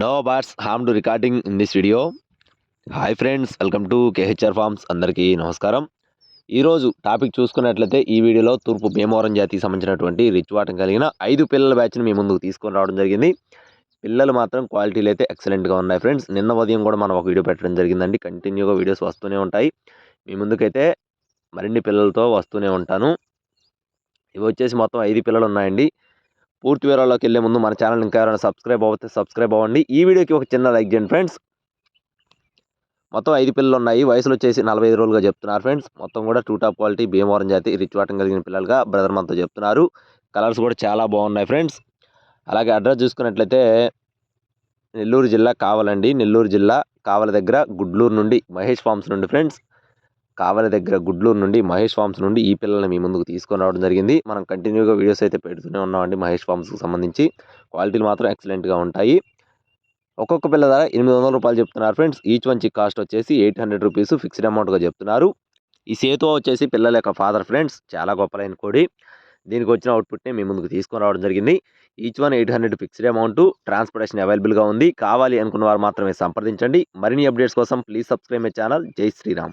No bots harm to recording in this video hi friends welcome to KHR farms అందరికీ నమస్కారం. ఈరోజు topic చూసుకున్నట్లయితే ఈ వీడియోలో తూర్పు భీమవరం జాతికి సంబంధించినటువంటి రిచ్ వాటం కలిగిన ఐదు పిల్లల బ్యాచ్ని మీ ముందుకు తీసుకొని రావడం జరిగింది. పిల్లలు మాత్రం క్వాలిటీలు అయితే ఎక్సలెంట్గా ఉన్నాయి ఫ్రెండ్స్ నిన్న ఉదయం కూడా మనం ఒక వీడియో పెట్టడం జరిగిందండి. కంటిన్యూగా వీడియోస్ వస్తూనే ఉంటాయి. మీ ముందుకైతే మరిన్ని పిల్లలతో వస్తూనే ఉంటాను. ఇవి వచ్చేసి మొత్తం ఐదు పిల్లలు ఉన్నాయండి. పూర్తి వివరాల్లోకి వెళ్ళే ముందు మన ఛానల్ ఇంకా ఎవరైనా సబ్స్క్రైబ్ అవ్వతే సబ్స్క్రైబ్ అవ్వండి. ఈ వీడియోకి ఒక చిన్న లైక్ చేయండి ఫ్రెండ్స్. మొత్తం ఐదు పిల్లలు ఉన్నాయి. వయసులో వచ్చేసి నలభై ఐదు రోజులుగా చెప్తున్నారు ఫ్రెండ్స్. మొత్తం కూడా టూ టాప్ క్వాలిటీ భీమవరం జాతి రిచ్ వాటం కలిగిన పిల్లలుగా బ్రదర్ మనతో చెప్తున్నారు. కలర్స్ కూడా చాలా బాగున్నాయి ఫ్రెండ్స్. అలాగే అడ్రస్ చూసుకున్నట్లయితే నెల్లూరు జిల్లా కావాలండి. నెల్లూరు జిల్లా కావల దగ్గర గుడ్లూరు నుండి మహేష్ ఫార్మ్స్ నుండి ఫ్రెండ్స్. కావలి దగ్గర గుడ్లూరు నుండి మహేష్ ఫార్మ్స్ నుండి ఈ పిల్లల్ని మీ ముందుకు తీసుకొని రావడం జరిగింది. మనం కంటిన్యూగా వీడియోస్ అయితే పెడుతూనే ఉన్నామండి మహేష్ ఫార్మ్స్కి సంబంధించి. క్వాలిటీలు మాత్రం ఎక్సలెంట్గా ఉంటాయి. ఒక్కొక్క పిల్ల ధర ఎనిమిది వందల రూపాయలు చెప్తున్నారు friends. Each one chick cost వచ్చేసి ఎయిట్ హండ్రెడ్ రూపీస్ ఫిక్స్డ్ అమౌంట్గా చెప్తున్నారు. ఈ సేతు వచ్చేసి పిల్లల యొక్క ఫాదర్ ఫ్రెండ్స్. చాలా గొప్పలైన కోడి. దీనికి వచ్చిన అవుట్పుట్ని మీ ముందుకు తీసుకొని రావడం జరిగింది. Each one eight hundred fixed amount transportation అవైలబుల్గా ఉంది. కావాలి అనుకున్న వారు మాత్రమే సంప్రదించండి. మరిన్ని అప్డేట్స్ కోసం ప్లీజ్ సబ్స్క్రైబ్ మై ఛానల్. జై శ్రీరామ్.